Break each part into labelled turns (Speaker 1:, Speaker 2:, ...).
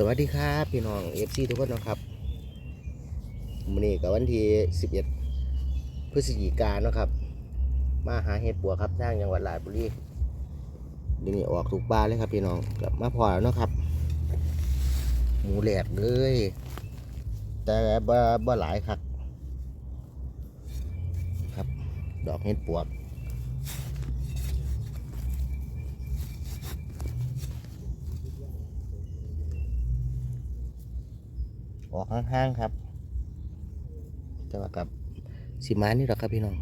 Speaker 1: สวัสดีครับพี่น้องเอฟซีทุกคนนะครับวันนี้กับวันที่ 11 พฤศจิกายนนะครับ มาหาเห็ดปัวครับทางจังหวัดราชบุรีเดี๋ยวนี้ออกทุกบ้านเลยครับพี่น้องกลับมาพอแล้วนะครับ หมูแหลกเลย แต่บ่บ่หลายครับ ครับ ดอกเห็ดปัว ออกห้างๆครับ แต่ว่ากับสีมานี่หรอกครับพี่น้อง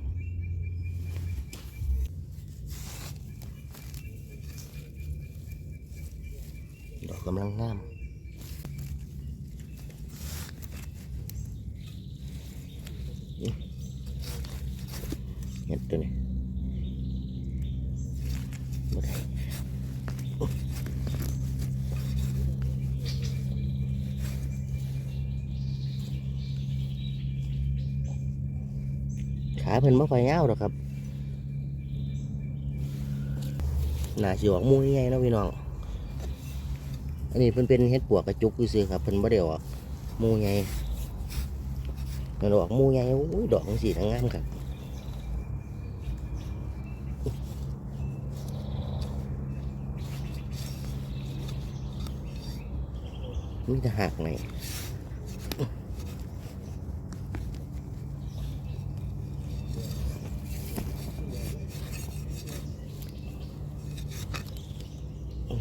Speaker 1: ดอกกำลังงามเห็ดตัวนี้ ขาเพิ่นบ่ค่อยยาวหรอกครับหน้าสิออกหมูใหญ่เนาะพี่น้อง อันนี้เพิ่นเป็นเห็ดปวกกระจุกซื่อครับเพิ่นบ่ได้ออกหมูใหญ่มันออกหมูใหญ่โอ้ยดอกสีทั้งงามครับมีแต่หักไห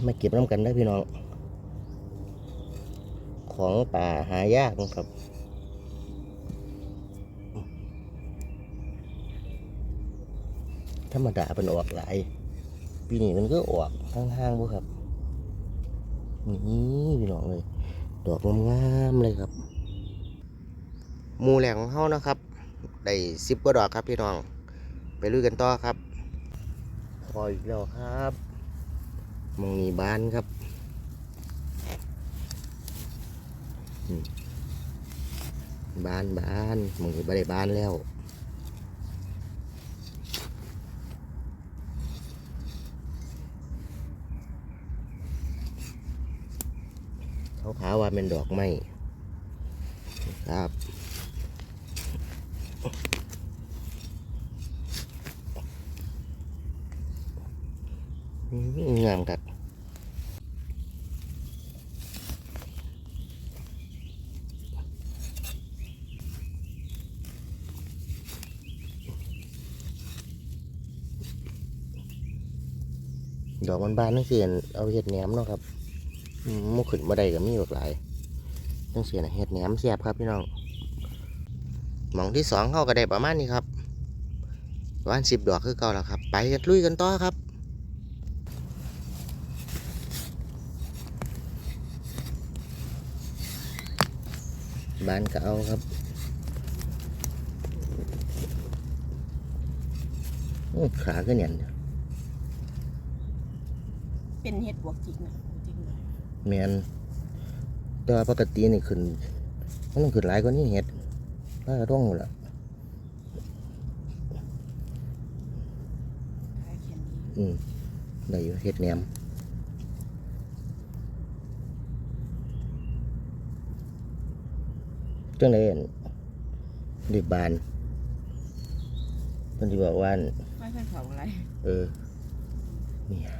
Speaker 1: มาเก็บน้ำกันได้พี่น้อง ของป่าหายากนะครับธรรมดาเป็นออกหลายปีนี้มันก็ออกห้างๆบ่ครับ นี่พี่น้องเลย ดอกงามๆเลยครับมูแหลงของเฮานะครับ ได้สิบกว่าดอกครับพี่น้อง ไปลุยกันต่อครับพออีกแล้วครับ มองนี่บานครับบ้านบ้านมึงบ่ได้บ้านแล้วเขาขาวว่าเป็นดอกไม้ครับ งามครับดอกมันบานนั่นคือเอาเห็ดแหนมเนาะครับมุขึ้นมาได้ก็มีหลากหลายตั้งเสียนเห็ดแหนมแซ่บครับพี่น้องหมองที่สองเข้าก็ได้ประมาณนี้ครับประมาณสิบดอกคือเก่าแล้วครับ ไปกันลุยกันต่อครับ บานก็เอาครับอื้อขาก็เนี่ย
Speaker 2: เป็นเห็ดบวกจิกนะจริงเลย
Speaker 1: แมนแต่ว่าปกตินี่ขึ้นมันต้องขึ้นหลายกว่านี้เห็ดน่าจะต้องหมดละ
Speaker 2: ขายเขียนดี
Speaker 1: อืมได้อยู่เห็ดแหนม จังเลยเด็กบานมันจะบอกว่า
Speaker 2: ไม่ใช่เขาอะไร
Speaker 1: เออเนี่ย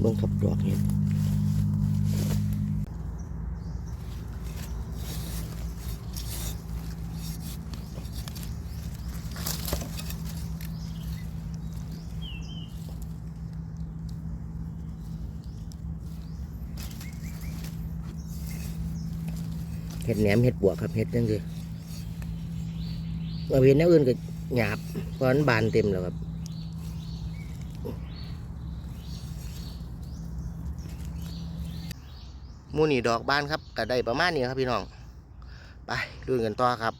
Speaker 1: เบิ่งขับดอกเห็ด เห็ดแหนมเห็ดบวกครับเห็ดนั่นคือเอาเห็ดแนวอื่นก็หยาบเพราะนั้นบานเต็มแล้วครับมูนี่ดอกบานครับก็ได้ประมาณนี้ครับพี่น้อง ไปดูกันต่อครับ